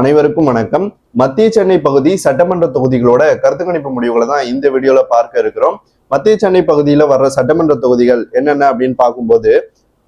அனைவருக்கும் வணக்கம். மத்திய சென்னை பகுதி சட்டமன்ற தொகுதிகளோட கருத்து கணிப்பு முடிவுகளை தான் இந்த வீடியோல பார்க்க இருக்கிறோம். மத்திய சென்னை பகுதியில வர்ற சட்டமன்ற தொகுதிகள் என்னென்ன அப்படின்னு பார்க்கும்போது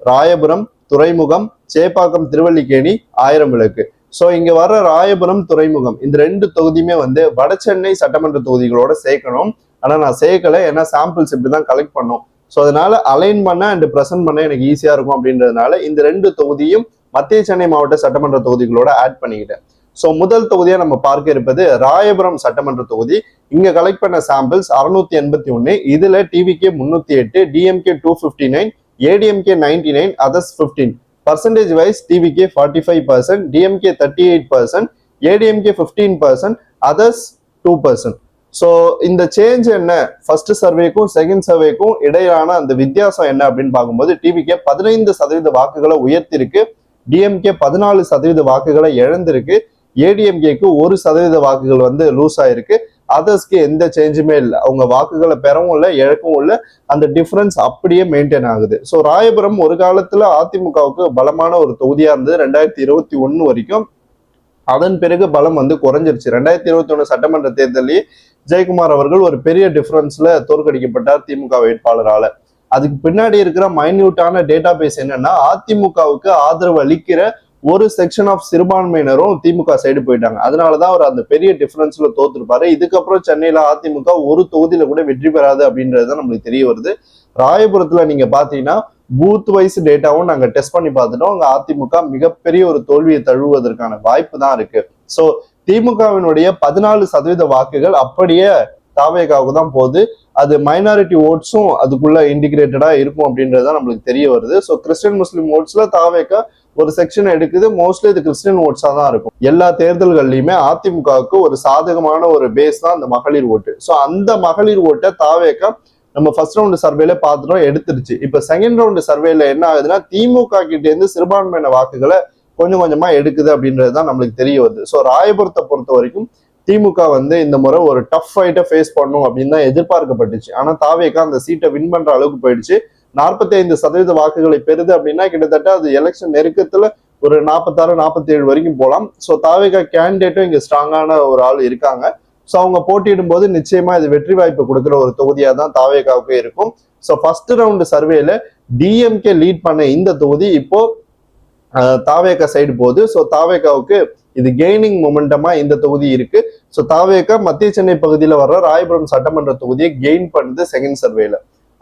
ராயபுரம் துறைமுகம் சேப்பாக்கம் திருவல்லிக்கேணி ஆயிரம் விளக்கு ஸோ இங்க வர்ற ராயபுரம் துறைமுகம் இந்த ரெண்டு தொகுதியுமே வந்து வட சென்னை சட்டமன்ற தொகுதிகளோட சேர்க்கணும். ஆனா நான் சேர்க்கல. ஏன்னா சாம்பிள்ஸ் இப்படிதான் கலெக்ட் பண்ணோம். ஸோ அதனால அலைன் பண்ண அண்ட் ப்ரெசென்ட் பண்ண எனக்கு ஈஸியா இருக்கும் அப்படின்றதுனால இந்த ரெண்டு தொகுதியும் மத்திய சென்னை மாவட்ட சட்டமன்ற தொகுதிகளோட ஆட் பண்ணிக்கிட்டேன். ஸோ முதல் தொகுதியாக நம்ம பார்க்க இருப்பது ராயபுரம் சட்டமன்ற தொகுதி. இங்கே கலெக்ட் பண்ண சாம்பிள்ஸ் அறுநூத்தி எண்பத்தி ஒன்று இதில் டிவிகே முந்நூற்றி எட்டு DMK two fifty nine ADMK ninety nine others fifteen percentage wise TVK forty five percent DMK thirty eight percent ADMK fifteen percent others two percent so இந்த சேஞ்ச் என்ன? ஃபர்ஸ்ட் சர்வேக்கும் செகண்ட் சர்வேக்கும் இடையிலான அந்த வித்தியாசம் என்ன அப்படின்னு பார்க்கும்போது டிவிகே பதினைந்து சதவீத வாக்குகளை உயர்த்திருக்கு. டிஎம்கே பதினாலு சதவீத வாக்குகளை இழந்திருக்கு. ஏடிஎம்கேக்கு ஒரு சதவீத வாக்குகள் வந்து லூஸ் ஆயிருக்கு. அதர்ஸ்க்கு எந்த சேஞ்சுமே இல்லை. அவங்க வாக்குகளை பெறவும் இல்லை இழக்கவும் இல்லை. அந்த டிஃபரன்ஸ் அப்படியே மெயின்டைன் ஆகுது. ஸோ ராயபுரம் ஒரு காலத்துல அதிமுகவுக்கு பலமான ஒரு தொகுதியா இருந்தது. ரெண்டாயிரத்தி இருபத்தி ஒன்று வரைக்கும். அதன் பிறகு பலம் வந்து குறைஞ்சிருச்சு. ரெண்டாயிரத்தி இருபத்தி ஒண்ணு சட்டமன்ற தேர்தலில் ஜெயக்குமார் அவர்கள் ஒரு பெரிய டிஃபரன்ஸ்ல தோற்கடிக்கப்பட்டார் திமுக வேட்பாளரால. அதுக்கு பின்னாடி இருக்கிற மைன்யூட்டான டேட்டா பேஸ் என்னன்னா அதிமுகவுக்கு ஆதரவு அளிக்கிற ஒரு செக்ஷன் ஆஃப் சிறுபான்மையினரும் திமுக சைடு போயிட்டாங்க. அதனாலதான் அவர் அந்த பெரிய டிஃபரன்ஸ்ல தோத்துருப்பாரு. இதுக்கப்புறம் சென்னையில அதிமுக ஒரு தொகுதியில கூட வெற்றி பெறாது அப்படின்றது தான் நம்மளுக்கு தெரிய வருது. ராயபுரத்துல நீங்க பாத்தீங்கன்னா பூத் வைஸ் டேட்டாவும் நாங்க டெஸ்ட் பண்ணி பார்த்துட்டோம். அங்க அதிமுக மிகப்பெரிய ஒரு தோல்வியை தழுவுவதற்கான வாய்ப்பு தான் இருக்கு. ஸோ திமுகவினுடைய பதினாலு சதவீத வாக்குகள் அப்படியே தாவேகாவுக்கு தான் போகுது. அது மைனாரிட்டி ஓட்ஸும் அதுக்குள்ள இன்டிகிரேட்டடா இருக்கும் அப்படின்றது தான் நம்மளுக்கு தெரிய வருது. ஸோ கிறிஸ்டியன் முஸ்லீம் ஓட்ஸ்ல தாவேகா ஒரு செக்ஷன் எடுக்குது. மோஸ்ட்லி இது கிறிஸ்டியன் ஓட்ஸா தான் இருக்கும். எல்லா தேர்தல்கள்லயுமே அதிமுகவுக்கு ஒரு சாதகமான ஒரு பேஸ் தான் அந்த மகளிர் ஓட்டு ஸோ அந்த மகளிர் ஓட்டை தாவேக்கா நம்ம ஃபர்ஸ்ட் ரவுண்டு சர்வேல பார்த்துட்டோம் எடுத்துருச்சு. இப்ப செகண்ட் ரவுண்டு சர்வேல என்ன ஆகுதுன்னா திமுக கிட்ட இருந்து சிறுபான்மையின வாக்குகளை கொஞ்சம் கொஞ்சமா எடுக்குது அப்படின்றது தான் நம்மளுக்கு தெரிய வருது. ஸோ ராயபுரத்தை பொறுத்த வரைக்கும் திமுக வந்து இந்த முறை ஒரு டஃப் ஃபைட்டை ஃபேஸ் பண்ணும் அப்படின்னு தான் எதிர்பார்க்கப்பட்டுச்சு. ஆனா தாவேக்கா அந்த சீட்டை வின் பண்ற அளவுக்கு போயிடுச்சு. நாற்பத்தி ஐந்து சதவீத வாக்குகளை பெறுது அப்படின்னா கிட்டத்தட்ட அது எலெக்ஷன் நெருக்கத்துல ஒரு நாற்பத்தாறு நாற்பத்தி ஏழு வரைக்கும் போகலாம் ஸோ தாவேகா கேண்டிடேட்டும் இங்க ஸ்ட்ராங்கான ஒரு ஆள் இருக்காங்க. ஸோ அவங்க போட்டியிடும் போது நிச்சயமா இது வெற்றி வாய்ப்பு கொடுக்குற ஒரு தொகுதியாக தான் தாவேகாவுக்கு இருக்கும். ஸோ ஃபர்ஸ்ட் ரவுண்டு சர்வேல டிஎம்கே லீட் பண்ண இந்த தொகுதி இப்போ தாவேகா சைடு போகுது. ஸோ தாவேகாவுக்கு இது கெய்னிங் மொமெண்டமா இந்த தொகுதி இருக்கு. ஸோ தாவேகா மத்திய சென்னை பகுதியில் வர்ற ராயபுரம் சட்டமன்ற தொகுதியை கெயின் பண்ணுது செகண்ட் சர்வேல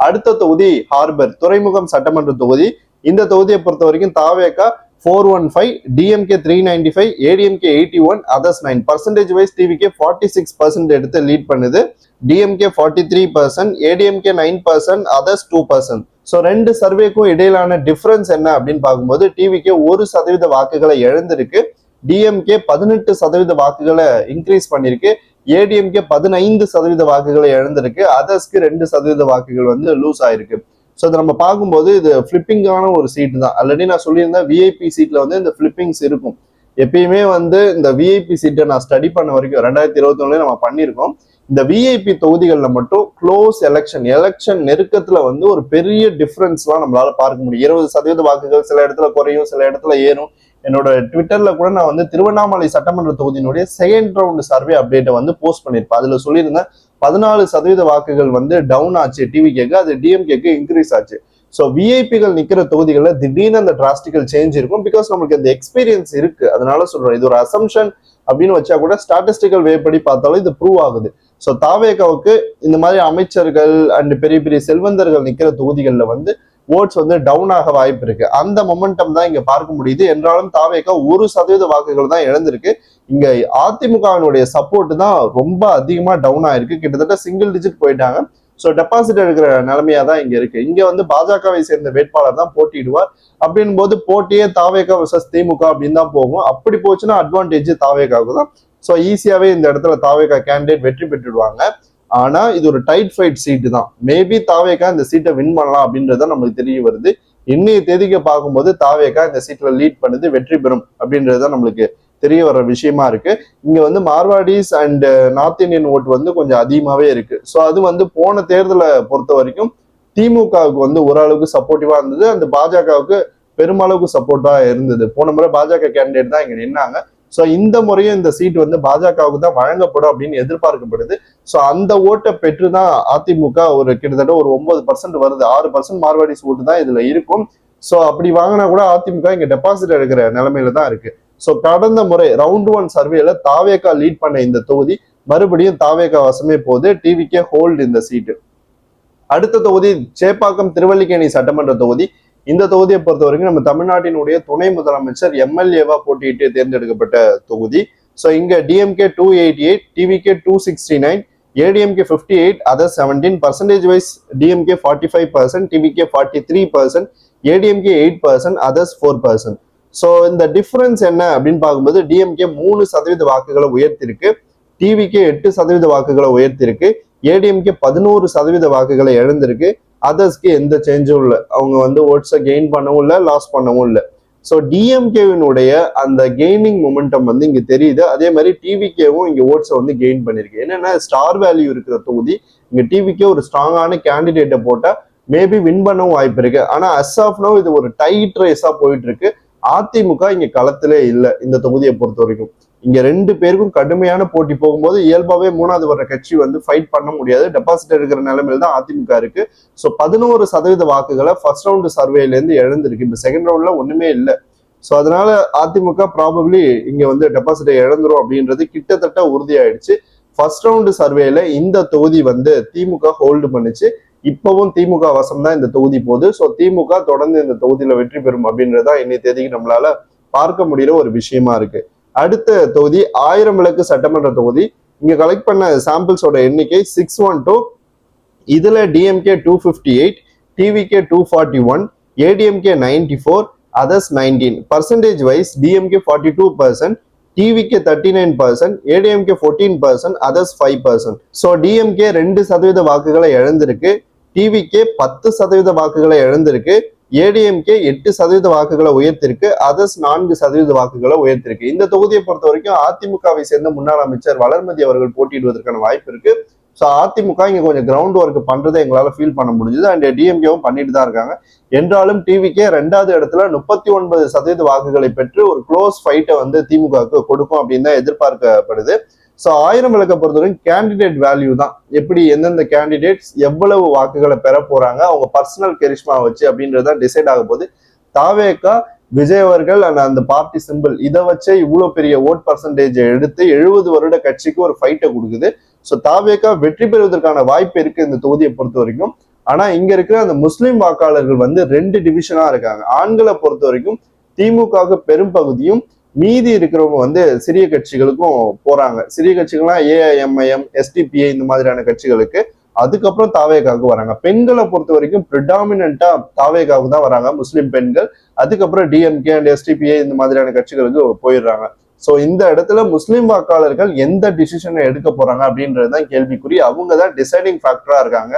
அடுத்த தொகுதி ஹார்பர் துறைமுகம் சட்டமன்ற தொகுதி. இந்த தொகுதியை பொறுத்த வரைக்கும் தாவேகா four one five DMK three ninety five ADMK eighty one others nine percentage wise TVK forty six percent எடுத்து லீட் பண்ணுது. DMK forty three percent ADMK nine percent others two percent so ரெண்டு சர்வேக்கும் இடையிலான டிஃப்ரென்ஸ் என்ன அப்படின்னு பார்க்கும்போது டிவிக்கே ஒரு சதவீத வாக்குகளை இழந்திருக்கு. டிஎம்கே பதினெட்டு சதவீத வாக்குகளை இன்க்ரீஸ் பண்ணியிருக்கு ஏடிஎம்கே பதினைந்து சதவீத வாக்குகளை இழந்திருக்கு. அதர்ஸ்க்கு ரெண்டு சதவீத வாக்குகள் வந்து லூஸ் ஆயிருக்கு. ஸோ அதை நம்ம பார்க்கும்போது இது ஃப்ளிப்பிங்கான ஒரு சீட்டு தான். ஆல்ரெடி நான் சொல்லியிருந்தேன் விஐபி சீட்டில் வந்து இந்த ஃப்ளிப்பிங்ஸ் இருக்கும். எப்பயுமே வந்து இந்த விஐபி சீட்டை நான் ஸ்டடி பண்ண வரைக்கும் ரெண்டாயிரத்தி இருபத்தி ஒண்ணுல நம்ம பண்ணியிருக்கோம். இந்த விஐபி தொகுதிகளில் மட்டும் க்ளோஸ் எலெக்ஷன் எலெக்ஷன் நெருக்கத்தில் வந்து ஒரு பெரிய டிஃப்ரென்ஸ்லாம் நம்மளால பார்க்க முடியும். இருபது சதவீத வாக்குகள் சில இடத்துல குறையும் சில இடத்துல ஏறும். என்னோட ட்விட்டர்ல கூட நான் வந்து திருவண்ணாமலை சட்டமன்ற தொகுதியினுடைய செகண்ட் ரவுண்ட் சர்வே அப்டேட்டை வந்து போஸ்ட் பண்ணியிருப்பேன் அதுல சொல்லியிருந்தேன் பதினாலு சதவீத வாக்குகள் வந்து டவுன் ஆச்சு டிவிகேக்கு அது டிஎம்கேக்கு இன்க்ரீஸ் ஆச்சு. ஸோ விஐபிகள் நிக்கிற தொகுதிகளில் திடீர்னு அந்த டிராஸ்டிக்கல் சேஞ்ச் இருக்கும். பிகாஸ் நம்மளுக்கு அந்த எக்ஸ்பீரியன்ஸ் இருக்கு. அதனால சொல்றேன் இது ஒரு அசம்ஷன் அப்படின்னு வச்சா கூட ஸ்டாட்டிஸ்டிக்கல் வே படி பார்த்தாலும் இது ப்ரூவ் ஆகுது. ஸோ தாவேகாவுக்கு இந்த மாதிரி அமைச்சர்கள் அண்ட் பெரிய பெரிய செல்வந்தர்கள் நிக்கிற தொகுதிகளில் வந்து ஓட்ஸ் வந்து டவுன் ஆக வாய்ப்பு இருக்கு. அந்த மொமெண்டம் தான் இங்க பார்க்க முடியுது. என்றாலும் தாவேகா ஒரு சதவீத வாக்குகள் தான் இழந்திருக்கு. இங்க அதிமுகவினுடைய சப்போர்ட் தான் ரொம்ப அதிகமா டவுன் ஆயிருக்கு. கிட்டத்தட்ட சிங்கிள் டிஜிட் போயிட்டாங்க. ஸோ டெபாசிட் எடுக்கிற நிலைமையா தான் இங்க இருக்கு. இங்க வந்து பாஜகவை சேர்ந்த வேட்பாளர் தான் போட்டியிடுவார். அப்படின் போது போட்டியே தாவேகா வர்சஸ் திமுக அப்படின்னு தான் போகும். அப்படி போச்சுன்னா அட்வான்டேஜ் தாவேகாவுக்கு தான். ஸோ ஈஸியாவே இந்த இடத்துல தாவேகா கேண்டிடேட் வெற்றி பெற்றுடுவாங்க. ஆனா இது ஒரு டைட் ஃபைட் சீட்டு தான். மேபி தாவேகா இந்த சீட்டை வின் பண்ணலாம் அப்படின்றது தான் நம்மளுக்கு தெரிய வருது. இன்னைய தேதிக்கு பார்க்கும்போது தாவேகா இந்த சீட்ல லீட் பண்ணுது வெற்றி பெறும் அப்படின்றத நம்மளுக்கு தெரிய வர்ற விஷயமா இருக்கு. இங்க வந்து Marwaris and North Indian vote வந்து கொஞ்சம் அதிகமாவே இருக்கு. ஸோ அது வந்து போன தேர்தலை பொறுத்த வரைக்கும் திமுகவுக்கு வந்து ஓரளவுக்கு சப்போர்ட்டிவா இருந்தது. அந்த பாஜகவுக்கு பெருமளவுக்கு சப்போர்ட்டா இருந்தது. போன முறை பாஜக கேண்டிடேட் தான் இங்க நின்னாங்க. ஸோ இந்த முறையும் இந்த சீட் வந்து பாஜகவுக்கு தான் வழங்கப்படும் அப்படின்னு எதிர்பார்க்கப்படுது. ஸோ அந்த ஓட்டை பெற்று தான் அதிமுக ஒரு கிட்டத்தட்ட ஒரு ஒன்பது பர்சன்ட் வருது. ஆறு பர்சன்ட் மார்வாடிஸ் ஓட்டு தான் இதுல இருக்கும். ஸோ அப்படி வாங்கினா கூட அதிமுக இங்க டெபாசிட் எடுக்கிற நிலைமையில தான் இருக்கு. ஸோ கடந்த முறை ரவுண்ட் ஒன் சர்வேல தாவேகா லீட் பண்ண இந்த தொகுதி மறுபடியும் தாவேகா வசமே போகுது. டிவிக்கே ஹோல்டு இந்த சீட்டு அடுத்த தொகுதி சேப்பாக்கம் திருவல்லிக்கேணி சட்டமன்ற தொகுதி. இந்த தொகுதியை பொறுத்த வரைக்கும் நம்ம தமிழ்நாட்டினுடைய துணை முதலமைச்சர் எம்எல்ஏவா போட்டியிட்டு தேர்ந்தெடுக்கப்பட்ட தொகுதி. ஸோ இங்க DMK two eighty eight TVK two sixty nine ADMK fifty eight other seventeen percentage wise DMK forty five percent TVK forty three percent ADMK eight percent others four percent so இந்த difference என்ன அப்படின்னு பார்க்கும்போது DMK மூணு சதவீத வாக்குகளை உயர்த்திருக்கு TVK எட்டு சதவீத வாக்குகளை உயர்த்திருக்கு ஏடிஎம்கே பதினோரு சதவீத வாக்குகளை இழந்திருக்கு அதர்ஸ்க்கு எந்த சேஞ்சும் இல்லை. அவங்க வந்து ஓட்ஸை கெயின் பண்ணவும் இல்லை லாஸ் பண்ணவும் இல்லை. ஸோ டிஎம்கேவினுடைய அந்த கெய்னிங் மொமெண்டம் வந்து இங்கே தெரியுது. அதே மாதிரி டிவிகேவும் இங்கே ஓட்ஸை வந்து கெயின் பண்ணியிருக்கு என்னென்னா ஸ்டார் வேல்யூ இருக்கிற தொகுதி இங்கே டிவிக்கே ஒரு ஸ்ட்ராங்கான கேண்டிடேட்டை போட்டால் மேபி வின் பண்ணவும் வாய்ப்பு இருக்கு. ஆனால் அஸ் ஆஃப் நோ இது ஒரு டைட் ரேஸாக போயிட்டு இருக்கு. அதிமுக இங்கே களத்திலே இல்லை இந்த தொகுதியை பொறுத்த வரைக்கும். இங்க ரெண்டு பேருக்கும் கடுமையான போட்டி. போகும்போது இயல்பாவே மூணாவது வர்ற கட்சி வந்து ஃபைட் பண்ண முடியாது. டெபாசிட் இருக்கிற நிலைமையில தான் அதிமுக இருக்கு. ஸோ பதினோரு சதவீத வாக்குகளை ஃபர்ஸ்ட் ரவுண்டு சர்வேல இருந்து இழந்திருக்கு இப்ப செகண்ட் ரவுண்ட்ல ஒண்ணுமே இல்லை. ஸோ அதனால அதிமுக ப்ராபப்ளி இங்க வந்து டெபாசிட்டை இழந்துரும் அப்படின்றது கிட்டத்தட்ட உறுதியாயிடுச்சு. ஃபர்ஸ்ட் ரவுண்டு சர்வேல இந்த தொகுதி வந்து திமுக ஹோல்டு பண்ணுச்சு. இப்பவும் திமுக வசம் தான் இந்த தொகுதி போகுது. ஸோ திமுக தொடர்ந்து இந்த தொகுதியில வெற்றி பெறும் அப்படின்றதா இன்னைய தேதிக்கு நம்மளால பார்க்க முடியிற ஒரு விஷயமா இருக்கு. அடுத்த தொகுதி ஆயிரம் விளக்கு சட்டமன்ற தொகுதி. இங்க கலெக்ட் பண்ண சாம்பிள்ஸோட எண்ணிக்கை சிக்ஸ் ஒன் டூ இதுல DMK two fifty eight TVK two forty one ADMK ninety four others nineteen percentage wise DMK forty two percent டிவிக்கு thirty nine percent ADMK fourteen percent others five percent so DMK ரெண்டு சதவீத வாக்குகளை இழந்திருக்கு. TVK பத்து சதவீத வாக்குகளை இழந்திருக்கு. ஏடிஎம்கே எட்டு சதவீத வாக்குகளை உயர்த்திருக்கு. அதர்ஸ் நான்கு சதவீத வாக்குகளை உயர்த்திருக்கு. இந்த தொகுதியை பொறுத்த வரைக்கும் அதிமுகவை சேர்ந்த முன்னாள் அமைச்சர் வளர்மதி அவர்கள் போட்டியிடுவதற்கான வாய்ப்பு இருக்கு. ஸோ அதிமுக இங்கே கொஞ்சம் கிரவுண்ட் ஒர்க் பண்ணுறதை எங்களால் ஃபீல் பண்ண முடிஞ்சது. அண்ட் டிஎம்கேவும் பண்ணிட்டு தான் இருக்காங்க. என்றாலும் டிவிக்கே ரெண்டாவது இடத்துல முப்பத்தி ஒன்பது சதவீத வாக்குகளை பெற்று ஒரு க்ளோஸ் ஃபைட்டை வந்து திமுகவுக்கு கொடுக்கும் அப்படின்னு தான் எதிர்பார்க்கப்படுது. ஸோ ஆயிரம் விளக்க பொறுத்தவரைக்கும் கேண்டிடேட் வேல்யூ தான். எப்படி எந்தெந்த கேண்டிடேட்ஸ் எவ்வளவு வாக்குகளை பெற போறாங்க அவங்க பர்சனல் கெரிஷ்மா வச்சு அப்படின்றத டிசைட் ஆக போது தாவேக்கா விஜய் அவர்கள் அண்ட் அந்த பார்ட்டி சிம்பிள் இதை வச்சே இவ்வளோ பெரிய ஓட் பர்சன்டேஜ் எடுத்து எழுபது வருட கட்சிக்கு ஒரு ஃபைட்டை கொடுக்குது. ஸோ தாவேக்கா வெற்றி பெறுவதற்கான வாய்ப்பு இருக்கு இந்த தொகுதியை பொறுத்த வரைக்கும் ஆனா இங்க இருக்கிற அந்த முஸ்லீம் வாக்காளர்கள் வந்து ரெண்டு டிவிஷனா இருக்காங்க. ஆண்களை பொறுத்த வரைக்கும் திமுகவுக்கு பெரும் பகுதியும் மீதி இருக்கிறவங்க வந்து சிறிய கட்சிகளுக்கும் போறாங்க. சிறிய கட்சிகள்லாம் ஏஐஎம்ஐஎம் எஸ்டிபிஐ இந்த மாதிரியான கட்சிகளுக்கு அதுக்கப்புறம் தாவேகாவுக்கு வராங்க. பெண்களை பொறுத்த வரைக்கும் ப்ரிடாமினா தாவேகாவுக்கு தான் வராங்க. முஸ்லிம் பெண்கள் அதுக்கப்புறம் டிஎம்கே அண்ட் எஸ்டிபிஐ இந்த மாதிரியான கட்சிகளுக்கு போயிடுறாங்க. ஸோ இந்த இடத்துல முஸ்லிம் வாக்காளர்கள் எந்த டிசிஷனை எடுக்க போறாங்க அப்படின்றது தான் கேள்விக்குறி. அவங்க தான் டிசைடிங் ஃபேக்டரா இருக்காங்க.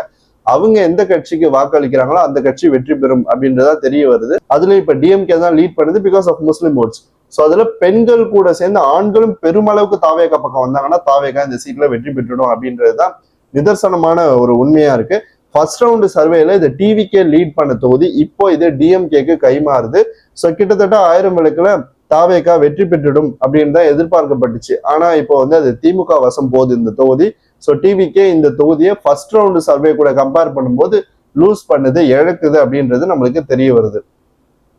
அவங்க எந்த கட்சிக்கு வாக்களிக்கிறாங்களோ அந்த கட்சி வெற்றி பெறும் அப்படின்றதா தெரிய வருது. அதுல இப்ப டிஎம்கே தான் லீட் பண்ணுது because of Muslim votes so அதுல பெண்கள் கூட சேர்ந்து ஆண்களும் பெருமளவுக்கு தாவேகா பக்கம் வந்தாங்கன்னா தாவேகா இந்த சீட்ல வெற்றி பெற்றுடும் அப்படின்றது தான் நிதர்சனமான ஒரு உண்மையா இருக்கு. ஃபர்ஸ்ட் ரவுண்டு சர்வேல இது டிவிக்கே லீட் பண்ண தொகுதி இப்போ இது டிஎம்கேக்கு கைமாறுது. ஸோ கிட்டத்தட்ட ஆயிரம் விளக்குல தாவேகா வெற்றி பெற்றுடும் அப்படின்னு தான் எதிர்பார்க்கப்பட்டுச்சு. ஆனா இப்போ வந்து அது திமுக வசம் போகுது இந்த தொகுதி. ஸோ டிவிக்கே இந்த தொகுதியை ஃபர்ஸ்ட் ரவுண்டு சர்வே கூட கம்பேர் பண்ணும்போது லூஸ் பண்ணுது இழக்குது அப்படின்றது நம்மளுக்கு தெரிய வருது.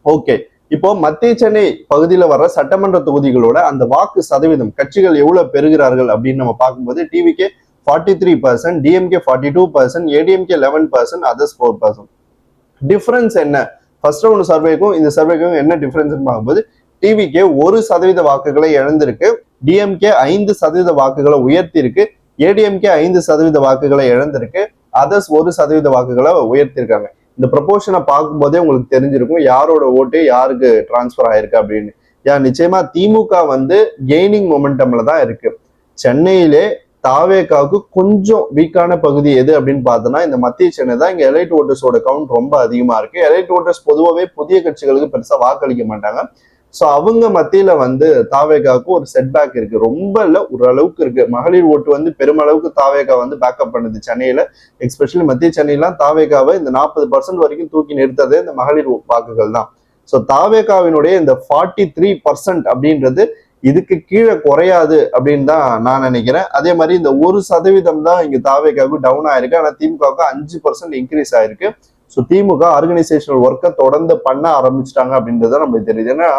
ஓகே இப்போ மத்திய சென்னை பகுதியில் வர்ற சட்டமன்ற தொகுதிகளோட அந்த வாக்கு சதவீதம் கட்சிகள் எவ்வளவு பெறுகிறார்கள் அப்படின்னு நம்ம பார்க்கும்போது டிவிக்கே forty three percent DMK forty two percent ADMK eleven percent others four percent difference என்ன? ஃபர்ஸ்ட் ரவுண்ட் சர்வேக்கும் இந்த சர்வேக்கும் என்ன டிஃப்ரென்ஸ் பார்க்கும்போது டிவிக்கே ஒரு சதவீத வாக்குகளை இழந்திருக்கு டிஎம்கே ஐந்து சதவீத வாக்குகளை உயர்த்தியிருக்கு ஏடிஎம்கே ஐந்து சதவீத வாக்குகளை இழந்திருக்கு. அதர்ஸ் ஒரு சதவீத வாக்குகளை உயர்த்திருக்காங்க. இந்த ப்ரொபோஷனை பார்க்கும்போதே உங்களுக்கு தெரிஞ்சிருக்கும் யாரோட ஓட்டு யாருக்கு டிரான்ஸ்ஃபர் ஆயிருக்கு அப்படின்னு. யா நிச்சயமா திமுக வந்து கெய்னிங் மொமெண்டம்ல தான் இருக்கு. சென்னையிலே தாவேக்காவுக்கு கொஞ்சம் வீக்கான பகுதி எது அப்படின்னு பார்த்தோம்னா இந்த மத்திய சென்னை தான் இங்க எலைட் ஓட்டர்ஸோட கவுண்ட் ரொம்ப அதிகமா இருக்கு. எலைட் ஓட்டர்ஸ் பொதுவாகவே புதிய கட்சிகளுக்கு பெருசா வாக்களிக்க மாட்டாங்க. ஸோ அவங்க மத்தியில் வந்து தாவேகாவுக்கு ஒரு செட்பேக் இருக்கு. ரொம்ப இல்லை ஓரளவுக்கு இருக்குது இருக்கு. மகளிர் ஓட்டு வந்து பெருமளவுக்கு தாவேகா வந்து பேக்கப் பண்ணுது சென்னையில். எக்ஸ்பெஷலி மத்திய சென்னையிலாம் தாவேகாவை இந்த நாற்பது பர்சன்ட் வரைக்கும் தூக்கி நிறுத்ததே இந்த மகளிர் வாக்குகள் தான். ஸோ தாவேகாவினுடைய இந்த ஃபார்ட்டி த்ரீ பர்சன்ட் அப்படின்றது இதுக்கு கீழே குறையாது அப்படின்னு தான் நான் நினைக்கிறேன். அதே மாதிரி இந்த ஒரு சதவீதம் தான் இங்கே தாவேக்காவுக்கு டவுன் ஆயிருக்கு. ஆனால் திமுகவுக்கு அஞ்சு பர்சன்ட் இன்க்ரீஸ் ஆயிருக்கு. ஸோ திமுக ஆர்கனைசேஷனல் ஒர்க்கை தொடர்ந்து பண்ண ஆரம்பிச்சிட்டாங்க அப்படின்றது நம்மளுக்கு தெரியுது. ஏன்னா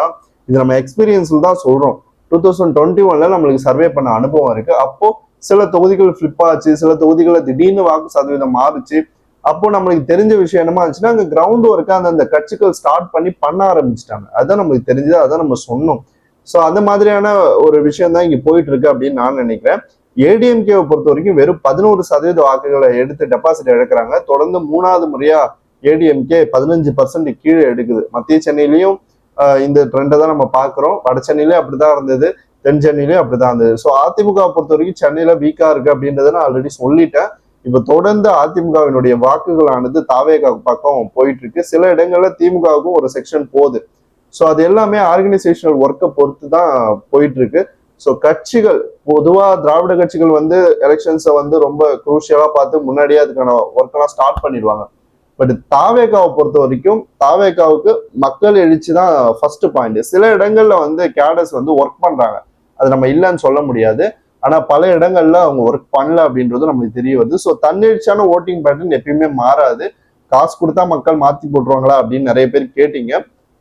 இது நம்ம எக்ஸ்பீரியன்ஸில் தான் சொல்கிறோம் டூ தௌசண்ட் டுவெண்ட்டி ஒன்ல நம்மளுக்கு சர்வே பண்ண அனுபவம் இருக்கு. அப்போ சில தொகுதிகள் ஃபிளிப் ஆச்சு சில தொகுதிகளை திடீர்னு வாக்கு சதவீதம் மாறுச்சு. அப்போ நம்மளுக்கு தெரிஞ்ச விஷயம் என்னமா இருந்துச்சுன்னா அங்கே கிரவுண்ட் ஒர்க்கை அந்த அந்த கட்சிகள் ஸ்டார்ட் பண்ணி பண்ண ஆரம்பிச்சிட்டாங்க. அதுதான் நம்மளுக்கு தெரிஞ்சது அதான் நம்ம சொன்னோம். ஸோ அந்த மாதிரியான ஒரு விஷயம் தான் இங்கே போயிட்டு இருக்கு அப்படின்னு நான் நினைக்கிறேன். ஏடிஎம்கேவை பொறுத்த வரைக்கும் வெறும் பதினோரு சதவீத வாக்குகளை எடுத்து டெபாசிட் எடுக்கிறாங்க. தொடர்ந்து மூணாவது முறையா ஏடிஎம்கே பதினஞ்சு பர்சன்ட் கீழே எடுக்குது. மத்திய சென்னையிலையும் இந்த ட்ரெண்டை தான் நம்ம பார்க்குறோம். வட சென்னையிலே அப்படிதான் இருந்தது. தென் சென்னையிலேயும் அப்படிதான் இருந்தது. ஸோ அதிமுக பொறுத்த வரைக்கும் சென்னையில வீக்கா இருக்கு அப்படின்றத நான் ஆல்ரெடி சொல்லிட்டேன். இப்போ தொடர்ந்து அதிமுகவினுடைய வாக்குகளானது தாவேகா பக்கம் போயிட்டு இருக்கு சில இடங்கள்ல திமுகவுக்கும் ஒரு செக்ஷன் போகுது. ஸோ அது எல்லாமே ஆர்கனைசேஷனல் ஒர்க்கை பொறுத்து தான் போயிட்டு இருக்கு ஸோ கட்சிகள் பொதுவாக திராவிட கட்சிகள் வந்து எலெக்ஷன்ஸை வந்து ரொம்ப குரூஷியலாக பார்த்து முன்னாடியே அதுக்கான ஒர்க்கெல்லாம் ஸ்டார்ட் பண்ணிடுவாங்க. பட் தாவேகாவை பொறுத்த வரைக்கும் தாவேகாவுக்கு மக்கள் எழுச்சி தான் ஃபர்ஸ்ட் பாயிண்ட் சில இடங்கள்ல வந்து கேடர்ஸ் வந்து ஒர்க் பண்றாங்க. அது நம்ம இல்லைன்னு சொல்ல முடியாது. ஆனா பல இடங்கள்ல அவங்க ஒர்க் பண்ணல அப்படின்றது நம்மளுக்கு தெரிய வருது. ஸோ தன்னெழுச்சியான ஓட்டிங் பேட்டர்ன் எப்பயுமே மாறாது. காசு கொடுத்தா மக்கள் மாத்தி போட்டுருவாங்களா அப்படின்னு நிறைய பேர் கேட்டீங்க.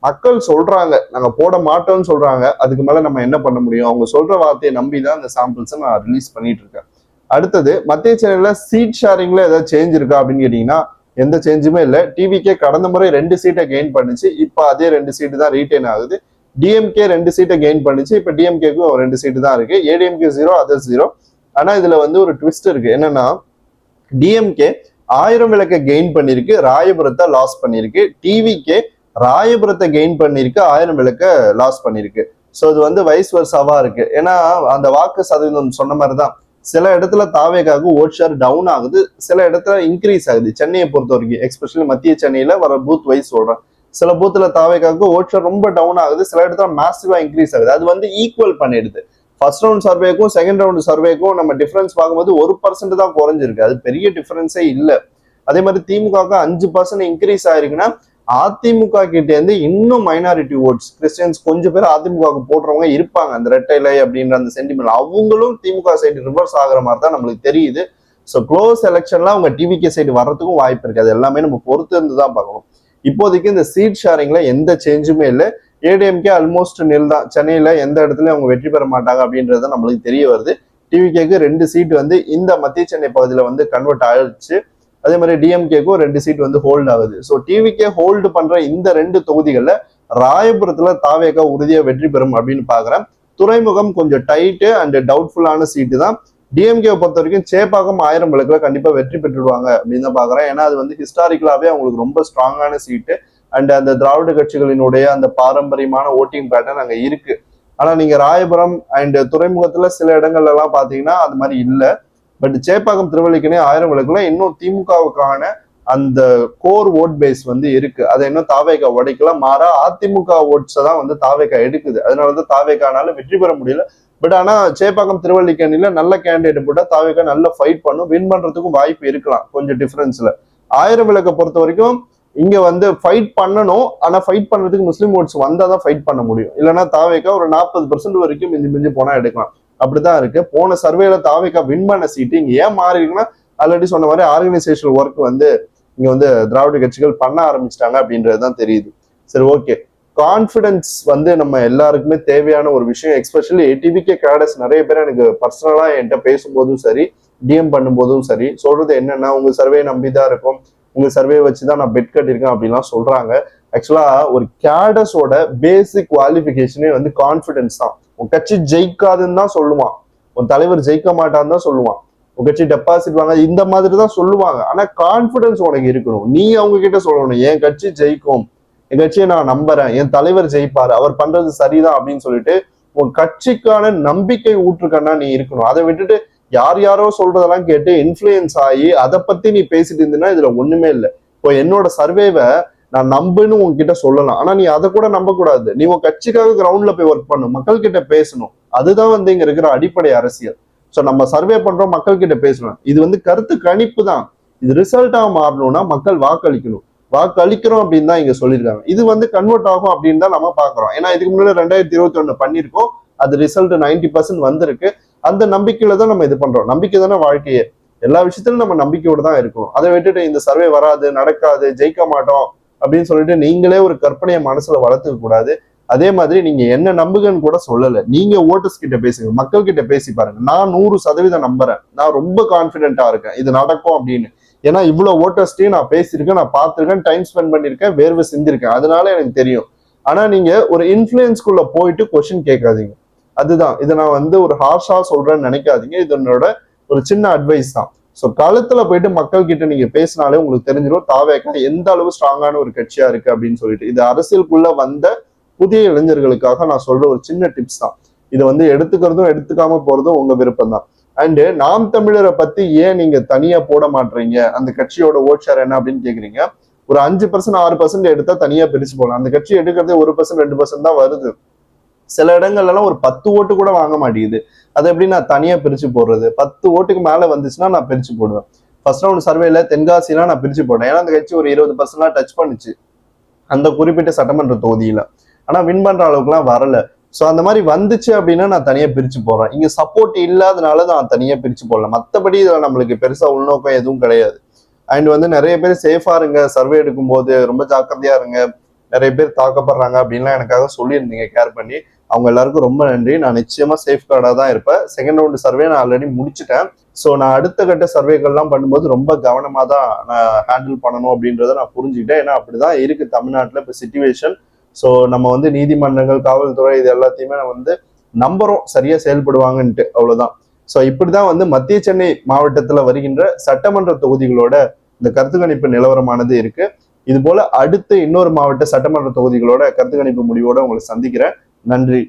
மக்கள் சொல்றாங்க நாங்க போட மாட்டோம்னு சொல்றாங்க. அதுக்கு மேல நம்ம என்ன பண்ண முடியும்? அவங்க சொல்ற வார்த்தையை நம்பி தான் இந்த சாம்பிள்ஸை நான் ரிலீஸ் பண்ணிட்டு இருக்கேன். அடுத்தது மத்திய சேனல்ல சீட் ஷேரிங்ல ஏதாவது சேஞ்ச் இருக்கா அப்படின்னு கேட்டீங்கன்னா எந்த சேஞ்சுமே இல்லை. டிவிகே கடந்த முறை ரெண்டு சீட்டை கெயின் பண்ணுச்சு. இப்போ அதே ரெண்டு சீட்டு தான் ரீட்டைன் ஆகுது. டிஎம்கே ரெண்டு சீட்டை கெயின் பண்ணுச்சு. இப்போ டிஎம்கேக்கும் ரெண்டு சீட்டு தான் இருக்கு. ஏடிஎம்கே ஜீரோ அதர் ஜீரோ ஆனால் இதில் வந்து ஒரு ட்விஸ்ட் இருக்கு. என்னன்னா டிஎம்கே ஆயிரம் விளக்கை கெயின் பண்ணியிருக்கு ராயபுரத்தை லாஸ் பண்ணியிருக்கு டிவிக்கே ராயபுரத்தை கெயின் பண்ணியிருக்கு ஆயிரம் விளக்கை லாஸ் பண்ணியிருக்கு ஸோ இது வந்து வைஸ் வர்சாவா இருக்கு. ஏன்னா அந்த வாக்கு சதவீதம் சொன்ன மாதிரி தான் சில இடத்துல தாவேக்காக ஓட் ஷேர் டவுன் ஆகுது. சில இடத்துல இன்க்ரீஸ் ஆகுது. சென்னையை பொறுத்த வரைக்கும் எஸ்பெஷலி மத்திய சென்னையில் வர பூத் வைஸ் சொல்கிறேன் சில பூத்தில் தாவேகாவுக்கு ஓட் ஷேர் ரொம்ப டவுன் ஆகுது. சில இடத்துல மேசிவாக இன்க்ரீஸ் ஆகுது. அது வந்து ஈக்குவல் பண்ணிடுது. ஃபர்ஸ்ட் ரவுண்ட் சர்வேக்கும் செகண்ட் ரவுண்ட் சர்வேக்கும் நம்ம டிஃபரன்ஸ் பார்க்கும்போது ஒரு பர்சன்ட் தான் குறைஞ்சிருக்கு. அது பெரிய டிஃபரன்ஸே இல்லை. அதே மாதிரி திமுக அஞ்சு பர்சன்ட் இன்க்ரீஸ் ஆயிருக்குன்னா அதிமுக கிட்டேருந்து இன்னும் மைனாரிட்டி ஓட்ஸ் கிறிஸ்டியன்ஸ் கொஞ்சம் பேர் அதிமுகவுக்கு போடுறவங்க இருப்பாங்க. அந்த ரெட்டைலை அப்படின்ற அந்த சென்டிமெண்ட் அவங்களும் திமுக சைடு ரிவர்ஸ் ஆகிற மாதிரி தான் நம்மளுக்கு தெரியுது. ஸோ க்ளோஸ் எலெக்ஷன்ல அவங்க டிவிகே சைடு வர்றதுக்கும் வாய்ப்பு இருக்குது அது எல்லாமே நம்ம பொறுத்து இருந்து தான் பார்க்கணும். இப்போதைக்கு இந்த சீட் ஷேரிங்ல எந்த சேஞ்சுமே இல்லை. ஏடிஎம்கே ஆல்மோஸ்ட் நெல் தான். சென்னையில் எந்த இடத்துலையும் அவங்க வெற்றி பெற மாட்டாங்க அப்படின்றது நம்மளுக்கு தெரிய வருது. டிவிகேக்கு ரெண்டு சீட் வந்து இந்த மத்திய சென்னை பகுதியில் வந்து கன்வெர்ட் ஆயிடுச்சு. அதே மாதிரி டிஎம்கேக்கும் ரெண்டு சீட் வந்து ஹோல்ட் ஆகுது. ஸோ டிவிக்கே ஹோல்டு பண்ற இந்த ரெண்டு தொகுதிகளில் ராயபுரத்துல தாவேகா உறுதியா வெற்றி பெறும் அப்படின்னு பாக்குறேன். துறைமுகம் கொஞ்சம் டைட்டு அண்ட் டவுட்ஃபுல்லான சீட்டு தான். டிஎம்கேவை பொறுத்த வரைக்கும் சேப்பாக்கம் ஆயிரம் விளக்குல கண்டிப்பா வெற்றி பெற்றுடுவாங்க அப்படின்னு தான் பாக்குறேன். ஏன்னா அது வந்து ஹிஸ்டாரிக்கலாவே அவங்களுக்கு ரொம்ப ஸ்ட்ராங்கான சீட்டு அண்ட் அந்த திராவிட கட்சிகளினுடைய அந்த பாரம்பரியமான ஓட்டிங் பேட்டர்ன் அங்க இருக்கு. ஆனா நீங்க ராயபுரம் அண்ட் துறைமுகத்துல சில இடங்கள்ல எல்லாம் பாத்தீங்கன்னா அது மாதிரி இல்லை. பட் சேப்பாக்கம் திருவள்ளிக்கணி ஆயிரம் விளக்குல இன்னும் திமுகவுக்கான அந்த கோர் ஓட் பேஸ் வந்து இருக்கு. அதை இன்னும் தாவேகா உடைக்கலாம் மாறா அதிமுக ஓட்ஸை தான் வந்து தாவேகா எடுக்குது. அதனாலதான் தாவேகானால வெற்றி பெற முடியல. பட் ஆனா சேப்பாக்கம் திருவள்ளிக்கணில நல்ல கேண்டிடேட் போட்டா தாவேகா நல்ல ஃபைட் பண்ணும். வின் பண்றதுக்கும் வாய்ப்பு இருக்கலாம். கொஞ்சம் டிஃபரன்ஸ்ல ஆயிரம் விளக்கை பொறுத்த வரைக்கும் இங்க வந்து ஃபைட் பண்ணணும். ஆனா ஃபைட் பண்றதுக்கு முஸ்லீம் ஓட்ஸ் வந்தா தான் ஃபைட் பண்ண முடியும். இல்லைன்னா தாவேக்கா ஒரு நாற்பது பர்சன்ட் வரைக்கும் மிஞ்சி மிஞ்சி போனா எடுக்கலாம். அப்படிதான் இருக்கு. போன சர்வேல தாவிக்கா வின் பண்ண சீட்டு இங்க ஏன் மாறி இருக்குன்னா ஆல்ரெடி சொன்ன மாதிரி ஆர்கனைசேஷனல் ஒர்க் வந்து இங்க வந்து திராவிட கட்சிகள் பண்ண ஆரம்பிச்சிட்டாங்க அப்படின்றது தான் தெரியுது. சரி ஓகே கான்ஃபிடன்ஸ் வந்து நம்ம எல்லாருக்குமே தேவையான ஒரு விஷயம் எஸ்பெஷலி டிவிகே கேடஸ் நிறைய பேர் எனக்கு பர்சனலா என்கிட்ட பேசும்போதும் சரி டிஎம் பண்ணும்போதும் சரி சொல்றது என்னன்னா உங்க சர்வே நம்பி தான் இருக்கும். உங்க சர்வே வச்சு தான் நான் பெட் கட்டியிருக்கேன் அப்படின்லாம் சொல்றாங்க. ஆக்சுவலா ஒரு கேடஸோட பேசிக் குவாலிஃபிகேஷனே வந்து கான்ஃபிடன்ஸ் தான். உன் கட்சி ஜெயிக்காதுன்னு தான் சொல்லுவான். உன் தலைவர் ஜெயிக்க மாட்டான்னு தான் சொல்லுவான். உன் கட்சி டெபாசிட் வாங்க இந்த மாதிரி தான் சொல்லுவாங்க. ஆனா கான்பிடன்ஸ் உனக்கு இருக்கணும். நீ அவங்க கிட்ட சொல்லணும் என் கட்சி ஜெயிக்கும். என் கட்சியை நான் நம்புறேன். என் தலைவர் ஜெயிப்பாரு. அவர் பண்றது சரிதான் அப்படின்னு சொல்லிட்டு உன் கட்சிக்கான நம்பிக்கை ஊற்றுக்கண்ணா நீ இருக்கணும். அதை விட்டுட்டு யார் யாரோ சொல்றதெல்லாம் கேட்டு இன்ஃப்ளூயன்ஸ் ஆகி அதை பத்தி நீ பேசிட்டு இருந்தீங்கன்னா இதுல ஒண்ணுமே இல்லை. இப்போ என்னோட சர்வேவை நான் நம்புன்னு உங்ககிட்ட சொல்லலாம். ஆனா நீ அதை கூட நம்ப கூடாது நீ உன் கட்சிக்காக கிரவுண்ட்ல போய் ஒர்க் பண்ணும் மக்கள் கிட்ட பேசணும். அதுதான் வந்து இங்க இருக்கிற அடிப்படை அரசியல். சோ நம்ம சர்வே பண்றோம் மக்கள் கிட்ட பேசணும் இது வந்து கருத்து கணிப்பு தான். இது ரிசல்ட்டா மாறணும்னா மக்கள் வாக்களிக்கணும். வாக்களிக்கிறோம் அப்படின்னு தான் இங்க சொல்லியிருக்காங்க. இது வந்து கன்வெர்ட் ஆகும் அப்படின்னு தான் நம்ம பாக்குறோம் ஏன்னா இதுக்கு முன்னாடி ரெண்டாயிரத்தி இருபத்தி ஒண்ணு பண்ணிருக்கோம் அது ரிசல்ட் 90% பர்சன்ட் வந்திருக்கு. அந்த நம்பிக்கையில தான் நம்ம இது பண்றோம். நம்பிக்கை தானே வாழ்க்கையே. எல்லா விஷயத்திலும் நம்ம நம்பிக்கையோட தான் இருக்கும். அதை விட்டுட்டு இந்த சர்வே வராது நடக்காது ஜெயிக்க மாட்டோம். அப்படின்னு சொல்லிட்டு நீங்களே ஒரு கற்பனையை மனசுல வளர்த்துக்க கூடாது. அதே மாதிரி நீங்க என்ன நம்புகன்னு கூட சொல்லல. நீங்க ஓட்டர்ஸ் கிட்ட பேசுங்க மக்கள் கிட்ட பேசி பாருங்க. நான் நூறு சதவீதம் நம்புறேன். நான் ரொம்ப கான்பிடென்ட்டா இருக்கேன். இது நடக்கும் அப்படின்னு. ஏன்னா இவ்வளவு ஓட்டர்ஸ்டையும் நான் பேசியிருக்கேன் நான் பார்த்துருக்கேன் டைம் ஸ்பெண்ட் பண்ணியிருக்கேன் வேர்வை சிந்திருக்கேன் அதனால எனக்கு தெரியும். ஆனா நீங்க ஒரு இன்ஃபுளுன்ஸ்குள்ள போயிட்டு கொஸ்டின் கேட்காதீங்க. அதுதான். இதை நான் வந்து ஒரு ஹார்ஷா சொல்றேன்னு நினைக்காதீங்க. இது என்னோட ஒரு சின்ன அட்வைஸ் தான். ஸோ களத்துல போயிட்டு மக்கள் கிட்ட நீங்க பேசினாலே உங்களுக்கு தெரிஞ்சிடும் தாவேக்கா எந்த அளவு ஸ்ட்ராங்கான ஒரு கட்சியா இருக்கு அப்படின்னு சொல்லிட்டு. இது அரசியலுக்குள்ள வந்த புதிய இளைஞர்களுக்காக நான் சொல்ற ஒரு சின்ன டிப்ஸ் தான். இதை வந்து எடுத்துக்கிறதும் எடுத்துக்காம போறதும் உங்க விருப்பம் தான் அண்டு நாம் தமிழரை பத்தி ஏன் நீங்க தனியா போட மாட்டீங்க? அந்த கட்சியோட ஓட் என்ன அப்படின்னு கேக்குறீங்க? ஒரு அஞ்சு பர்சன்ட் ஆறு பர்சன்ட் எடுத்தா தனியா பிரிச்சு போகலாம் அந்த கட்சி எடுக்கிறதே ஒரு பர்சன்ட் ரெண்டு பர்சன்ட் தான் வருது. சில இடங்கள்லாம் ஒரு பத்து ஓட்டு கூட வாங்க மாட்டேங்குது. அதை எப்படி நான் தனியா பிரிச்சு போடுறது? பத்து ஓட்டுக்கு மேல வந்துச்சுன்னா நான் பிரிச்சு போடுவேன். ஃபர்ஸ்ட் ரவுண்ட் சர்வேல தென்காசிலாம் நான் பிரிச்சு போட்டேன் ஏன்னா அந்த கட்சி ஒரு இருபது பர்சன்ட்லாம் டச் பண்ணுச்சு. அந்த குறிப்பிட்ட சட்டமன்ற தொகுதியில. ஆனா வின் பண்ற அளவுக்குலாம் வரல. ஸோ அந்த மாதிரி வந்துச்சு அப்படின்னா நான் தனியா பிரிச்சு போடுறேன். இங்க சப்போர்ட் இல்லாதனால நான் தனியா பிரிச்சு போடல. மற்றபடி இதுல நம்மளுக்கு பெருசா உள்நோக்கம் எதுவும் கிடையாது. அண்ட் வந்து நிறைய பேர் சேஃபா இருங்க. சர்வே எடுக்கும்போது ரொம்ப ஜாக்கிரதையா இருங்க. நிறைய பேர் தாக்கப்படுறாங்க அப்படின்லாம் எனக்காக சொல்லியிருந்தீங்க. கேர் பண்ணி அவங்க எல்லாருக்கும் ரொம்ப நன்றி. நான் நிச்சயமா சேஃப் கார்டாக தான் இருப்பேன். செகண்ட் ரவுண்டு சர்வே நான் ஆல்ரெடி முடிச்சிட்டேன். ஸோ நான் அடுத்த கட்ட சர்வேகள்லாம் பண்ணும்போது ரொம்ப கவனமாக தான் நான் ஹேண்டில் பண்ணணும் அப்படின்றத நான் புரிஞ்சுக்கிட்டேன். ஏன்னா அப்படிதான் இருக்கு தமிழ்நாட்டில் இப்போ சுச்சுவேஷன் ஸோ நம்ம வந்து நீதிமன்றங்கள் காவல்துறை இது எல்லாத்தையுமே நம்ம வந்து நம்புறோம். சரியா செயல்படுவாங்கன்ட்டு. அவ்வளோதான் ஸோ இப்படிதான் வந்து மத்திய சென்னை மாவட்டத்தில் வருகின்ற சட்டமன்ற தொகுதிகளோட இந்த கருத்து கணிப்பு நிலவரமானது இருக்கு. இது போல அடுத்து இன்னொரு மாவட்ட சட்டமன்ற தொகுதிகளோட கருத்து கணிப்பு முடிவோட உங்களை சந்திக்கிறேன். நன்றி.